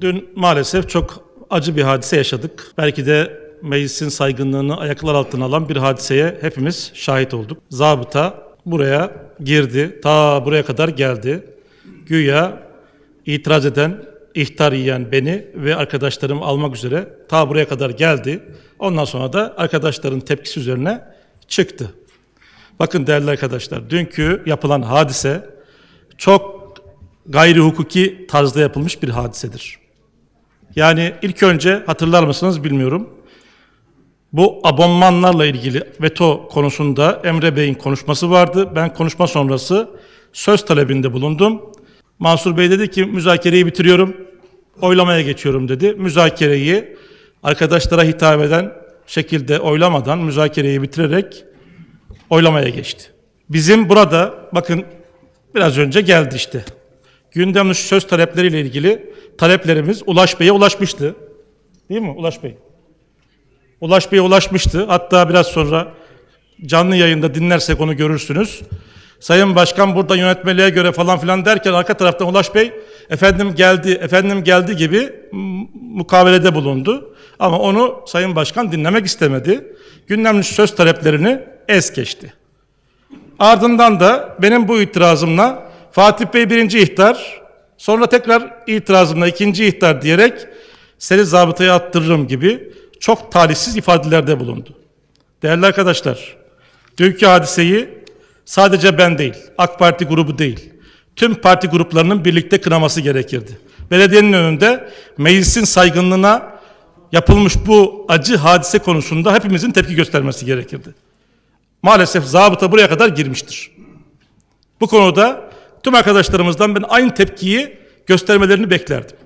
Dün maalesef çok acı bir hadise yaşadık. Belki de meclisin saygınlığını ayaklar altına alan bir hadiseye hepimiz şahit olduk. Zabıta buraya girdi, ta buraya kadar geldi. Güya itiraz eden, ihtar yiyen beni ve arkadaşlarımı almak üzere ta buraya kadar geldi. Ondan sonra da arkadaşların tepkisi üzerine çıktı. Bakın değerli arkadaşlar, dünkü yapılan hadise çok gayri hukuki tarzda yapılmış bir hadisedir. Yani ilk önce hatırlar mısınız bilmiyorum. Bu abonmanlarla ilgili veto konusunda Emre Bey'in konuşması vardı. Ben konuşma sonrası söz talebinde bulundum. Mansur Bey dedi ki müzakereyi bitiriyorum, oylamaya geçiyorum dedi. Müzakereyi arkadaşlara hitap eden şekilde oylamadan müzakereyi bitirerek oylamaya geçti. Bizim burada bakın biraz önce geldi işte. Gündem dışı söz talepleriyle ilgili taleplerimiz Ulaş Bey'e ulaşmıştı. Değil mi Ulaş Bey? Ulaş Bey'e ulaşmıştı. Hatta biraz sonra canlı yayında dinlersek onu görürsünüz. Sayın Başkan burada yönetmeliğe göre falan filan derken arka taraftan Ulaş Bey efendim geldi, efendim geldi gibi mukavelede bulundu. Ama onu Sayın Başkan dinlemek istemedi. Gündem dışı söz taleplerini es geçti. Ardından da benim bu itirazımla Fatih Bey birinci ihtar, sonra tekrar itirazımla ikinci ihtar diyerek seni zabıtaya attırırım gibi çok talihsiz ifadelerde bulundu. Değerli arkadaşlar, dünkü hadiseyi sadece ben değil, AK Parti grubu değil, tüm parti gruplarının birlikte kınaması gerekirdi. Belediyenin önünde meclisin saygınlığına yapılmış bu acı hadise konusunda hepimizin tepki göstermesi gerekirdi. Maalesef zabıta buraya kadar girmiştir. Bu konuda tüm arkadaşlarımızdan ben aynı tepkiyi göstermelerini beklerdim.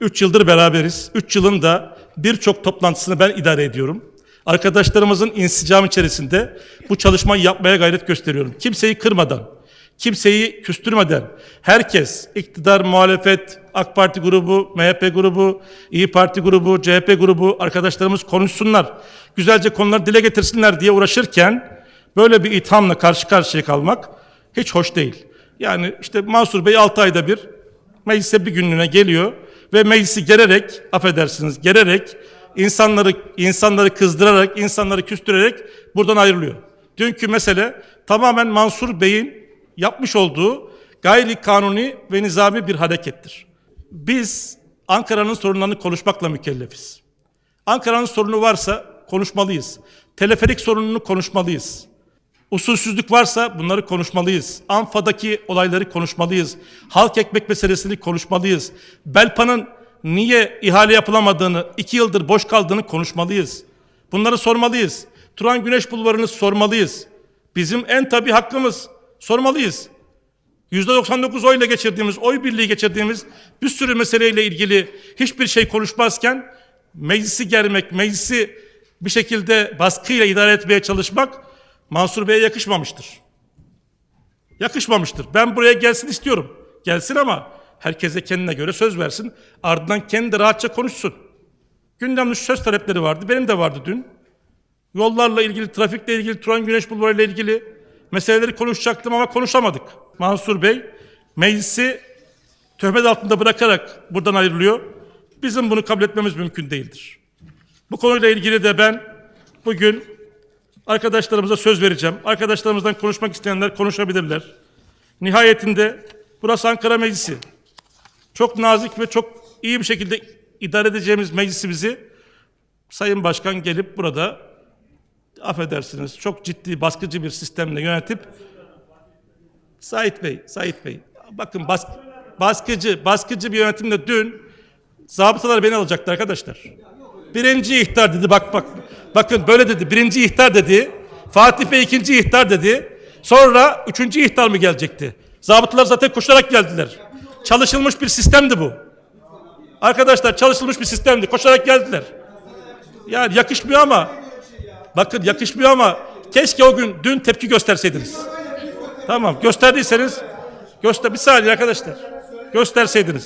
Üç yıldır beraberiz. Üç yılın da birçok toplantısını ben idare ediyorum. Arkadaşlarımızın insicam içerisinde bu çalışmayı yapmaya gayret gösteriyorum. Kimseyi kırmadan, kimseyi küstürmeden, herkes, iktidar, muhalefet, AK Parti grubu, MHP grubu, İyi Parti grubu, CHP grubu arkadaşlarımız konuşsunlar. Güzelce konuları dile getirsinler diye uğraşırken böyle bir ithamla karşı karşıya kalmak hiç hoş değil. Yani işte Mansur Bey 6 ayda bir meclise bir günlüğüne geliyor ve meclisi gererek, affedersiniz gererek, insanları insanları kızdırarak, insanları küstürerek buradan ayrılıyor. Dünkü mesele tamamen Mansur Bey'in yapmış olduğu gayri kanuni ve nizami bir harekettir. Biz Ankara'nın sorunlarını konuşmakla mükellefiz. Ankara'nın sorunu varsa konuşmalıyız. Teleferik sorununu konuşmalıyız. Usulsüzlük varsa bunları konuşmalıyız. Anfa'daki olayları konuşmalıyız. Halk ekmek meselesini konuşmalıyız. Belpa'nın niye ihale yapılamadığını, iki yıldır boş kaldığını konuşmalıyız. Bunları sormalıyız. Turan Güneş Bulvarı'nı sormalıyız. Bizim en tabi hakkımız. Sormalıyız. %99 oyla geçirdiğimiz, oy birliği geçirdiğimiz bir sürü meseleyle ilgili hiçbir şey konuşmazken meclisi germek, meclisi bir şekilde baskıyla idare etmeye çalışmak Mansur Bey'e yakışmamıştır. Yakışmamıştır. Ben buraya gelsin istiyorum. Gelsin ama herkese kendine göre söz versin. Ardından kendi rahatça konuşsun. Gündem dışı söz talepleri vardı. Benim de vardı dün. Yollarla ilgili, trafikle ilgili, Turan Güneş Bulvarı ile ilgili meseleleri konuşacaktım ama konuşamadık. Mansur Bey meclisi töhmet altında bırakarak buradan ayrılıyor. Bizim bunu kabul etmemiz mümkün değildir. Bu konuyla ilgili de ben bugün arkadaşlarımıza söz vereceğim. Arkadaşlarımızdan konuşmak isteyenler konuşabilirler. Nihayetinde burası Ankara Meclisi. Çok nazik ve çok iyi bir şekilde idare edeceğimiz meclisimizi Sayın Başkan gelip burada affedersiniz çok ciddi baskıcı bir sistemle yönetip Sait Bey, Sait Bey bakın bas, baskıcı, baskıcı bir yönetimle dün zabıtalar beni alacaktı arkadaşlar. Birinci ihtar dedi bak bak. Bakın böyle dedi. Birinci ihtar dedi. Fatih Bey ikinci ihtar dedi. Sonra üçüncü ihtar mı gelecekti? Zabıtalar zaten koşarak geldiler. Çalışılmış bir sistemdi bu. Arkadaşlar çalışılmış bir sistemdi. Koşarak geldiler. Yani yakışmıyor ama bakın yakışmıyor ama keşke o gün dün tepki gösterseydiniz. Tamam gösterdiyseniz göster bir saniye arkadaşlar. Gösterseydiniz.